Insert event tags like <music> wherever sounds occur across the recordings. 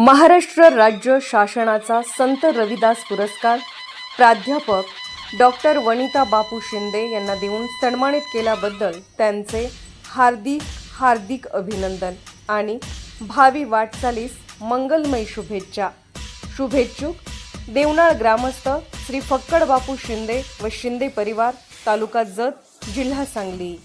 महाराष्ट्र राज्य शासनाचा संत रविदास पुरस्कार प्राध्यापक डॉक्टर वनिता बापू शिंदे यांना देऊन सन्मानित केल्याबद्दल त्यांचे हार्दिक हार्दिक अभिनंदन आणि भावी वाटचालीस मंगलमय शुभेच्छा. शुभेच्छुक देवनाळ ग्रामस्थ श्री फक्कड बापू शिंदे व शिंदे परिवार तालुका जत जिल्हा सांगली.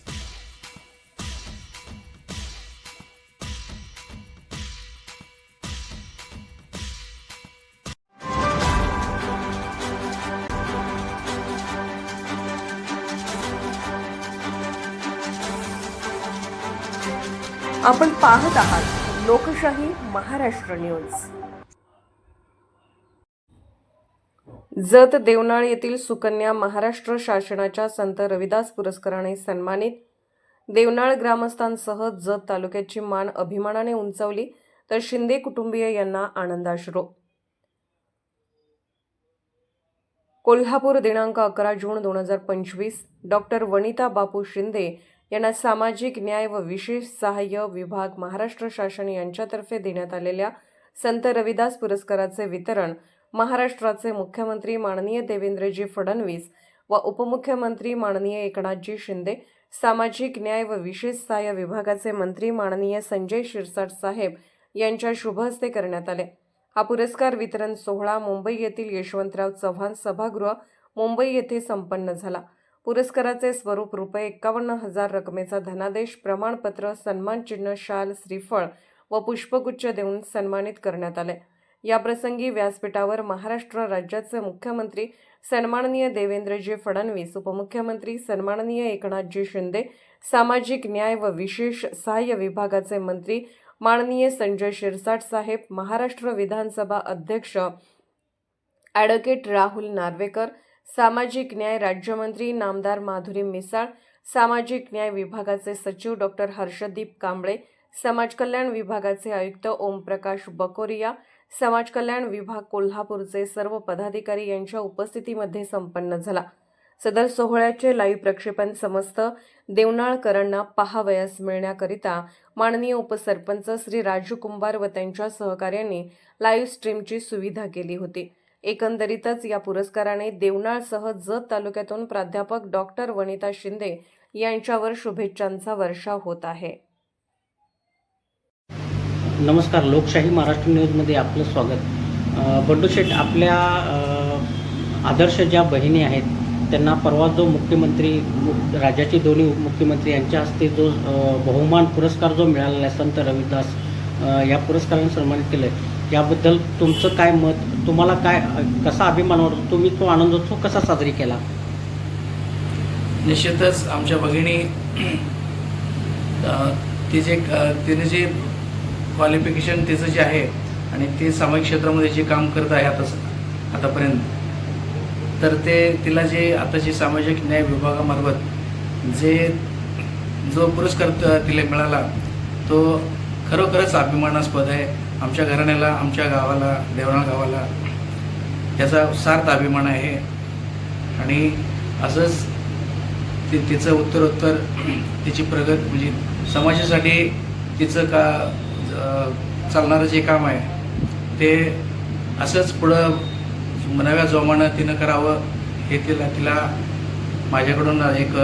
आपण पाहत आहात लोकशाही महाराष्ट्र न्यूज. जत देवनाळ येथील सुकन्या महाराष्ट्र शासनाच्या संत रविदास पुरस्काराने सन्मानित देवनाळ ग्रामस्थांसह जत तालुक्याची मान अभिमानाने उंचावली तर शिंदे कुटुंबीय यांना आनंदाश्रो. कोल्हापूर दिनांक अकरा जून दोन हजार पंचवीस डॉक्टर वनिता बापू शिंदे यांना सामाजिक न्याय व विशेष सहाय्य विभाग महाराष्ट्र शासन यांच्यातर्फे देण्यात आलेल्या संत रविदास पुरस्काराचे वितरण महाराष्ट्राचे मुख्यमंत्री माननीय देवेंद्रजी फडणवीस व उपमुख्यमंत्री माननीय एकनाथजी शिंदे सामाजिक न्याय व विशेष सहाय्य विभागाचे मंत्री माननीय संजय शिरसाट साहेब यांच्या शुभ हस्ते करण्यात आले. हा पुरस्कार वितरण सोहळा मुंबई येथील यशवंतराव चव्हाण सभागृह मुंबई येथे संपन्न झाला. पुरस्काराचे स्वरूप रुपये एक्कावन्न हजार रकमेचा धनादेश प्रमाणपत्र सन्मानचिन्ह शाल श्रीफळ व पुष्पगुच्छ देऊन सन्मानित करण्यात आले. याप्रसंगी व्यासपीठावर महाराष्ट्र राज्याचे मुख्यमंत्री सन्माननीय देवेंद्रजी फडणवीस उपमुख्यमंत्री सन्माननीय एकनाथजी शिंदे सामाजिक न्याय व विशेष सहाय्य विभागाचे मंत्री माननीय संजय शिरसाट साहेब महाराष्ट्र विधानसभा अध्यक्ष ॲडव्होकेट राहुल नार्वेकर सामाजिक न्याय राज्यमंत्री नामदार माधुरी मिसाळ सामाजिक न्याय विभागाचे सचिव डॉक्टर हर्षदीप कांबळे समाज कल्याण विभागाचे आयुक्त ओमप्रकाश बकोरिया समाज कल्याण विभाग कोल्हापूरचे सर्व पदाधिकारी यांच्या उपस्थितीमध्ये संपन्न झाला. सदर सोहळ्याचे लाईव्ह प्रक्षेपण समस्त देवनाळकरांना पहावयास मिळण्याकरिता माननीय उपसरपंच श्री राजू कुंभार व त्यांच्या सहकार्यांनी लाईव्ह स्ट्रीमची सुविधा केली होती. एकंदरीतच या पुरस्काराने देवनाळसह जत तालुक्यातून प्राध्यापक डॉक्टर वनिता शिंदे यांच्यावर शुभेच्छांचा वर्षाव होत आहे. नमस्कार लोकशाही महाराष्ट्र न्यूजमध्ये आपलं स्वागत. अ, बंडू शेठ आपल्या आदर्श ज्या बहिणी आहेत त्यांना परवा जो मुख्यमंत्री राज्याचे दोन्ही उपमुख्यमंत्री यांच्या हस्ते जो बहुमान पुरस्कार जो मिळालेला आहे संत रविदास या पुरस्काराने सन्मानित केलं आहे याबद्दल तुमचं काय मत? तुम्हाला काय कसा अभिमान वाटतो? तुम्ही तो आनंदोत्सव कसा साजरी केला? निश्चितच आमच्या भगिनी तिचे तिने जे क्वालिफिकेशन तिचं जे आहे आणि ते सामाजिक क्षेत्रामध्ये जे काम करत आहे आता आतापर्यंत तर ते तिला जे आता जे सामाजिक न्याय विभागामार्फत जे जो पुरस्कार तिला मिळाला तो खरोखरच अभिमानास्पद आहे. आमच्या घराण्याला आमच्या गावाला देवळा गावाला त्याचा सार्थ अभिमान आहे. आणि असंच ति तिचं उत्तरोत्तर तिची प्रगत म्हणजे समाजासाठी तिचं का चालणारं जे काम आहे ते असंच पुढं नव्या जोमानं तिनं करावं हे तिला तिला माझ्याकडून एक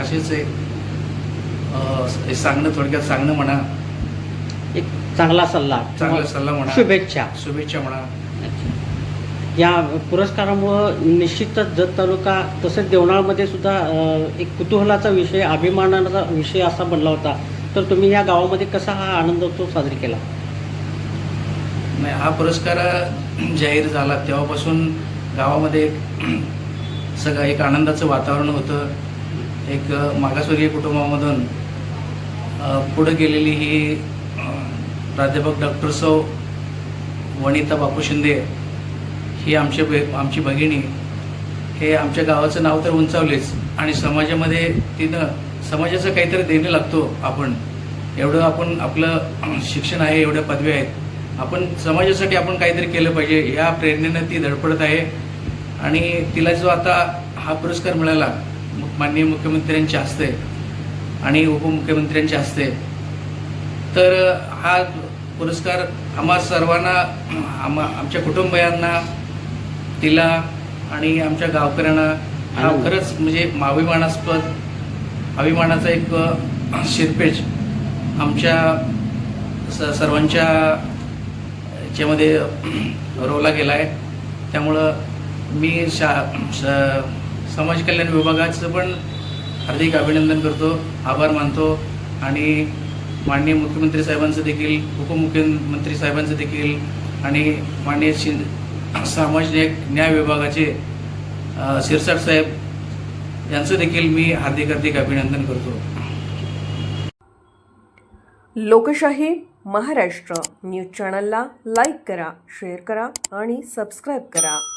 असेच एक सांगणं थोडक्यात सांगणं म्हणा चांगला सल्ला. चांगला सल्ला म्हणा. शुभेच्छा. शुभेच्छा म्हणा. या पुरस्कारामुळं निश्चितच जत तालुका तसेच देवनाळमध्ये सुद्धा एक कुतूहलाचा विषय अभिमानाचा विषय असा बनला होता. तर तुम्ही या गावामध्ये कसा हा आनंदोत्सव साजरी केला? नाही हा पुरस्कार जाहीर झाला. तेव्हापासून गावामध्ये एक <clears throat> सगळं एक आनंदाचं वातावरण होतं. एक मागासवर्गीय कुटुंबामधून पुढं गेलेली ही प्राध्यापक डॉक्टर सौ वनिता बापू शिंदे ही आमचे बे आमची भगिनी. हे आमच्या गावाचं नाव तर उंचावलेच आणि समाजामध्ये तिनं समाजाचं काहीतरी देणं लागतो आपण. एवढं आपण आपलं शिक्षण आहे एवढ्या पदव्या आहेत. आपण समाजासाठी आपण काहीतरी केलं पाहिजे. या प्रेरणेनं ती धडपडत आहे आणि तिला जो आता हा पुरस्कार मिळाला माननीय मुख्यमंत्र्यांच्या हस्ते आणि उपमुख्यमंत्र्यांच्या हस्ते तर हा पुरस्कार आम्हा सर्वांना आम्हा आमच्या कुटुंबियांना तिला आणि आमच्या गावकऱ्यांना हा. खरंच म्हणजे अभिमानास्पद अभिमानाचा एक अ, शिरपेच आमच्या स सर्वांच्या याच्यामध्ये रोवला गेला आहे त्यामुळं मी शा समाज कल्याण विभागाचं पण हार्दिक अभिनंदन करतो आभार मानतो आणि माननीय मुख्यमंत्री साहेबांचं देखील उपमुख्यमंत्री साहेबांचं देखील आणि माननीय शिंद सामाजिक न्याय विभागाचे अ, शिरसाट साहेब यांचं देखील मी हार्दिक हार्दिक अभिनंदन करतो. लोकशाही महाराष्ट्र न्यूज चॅनलला लाईक करा शेअर करा आणि सबस्क्राईब करा.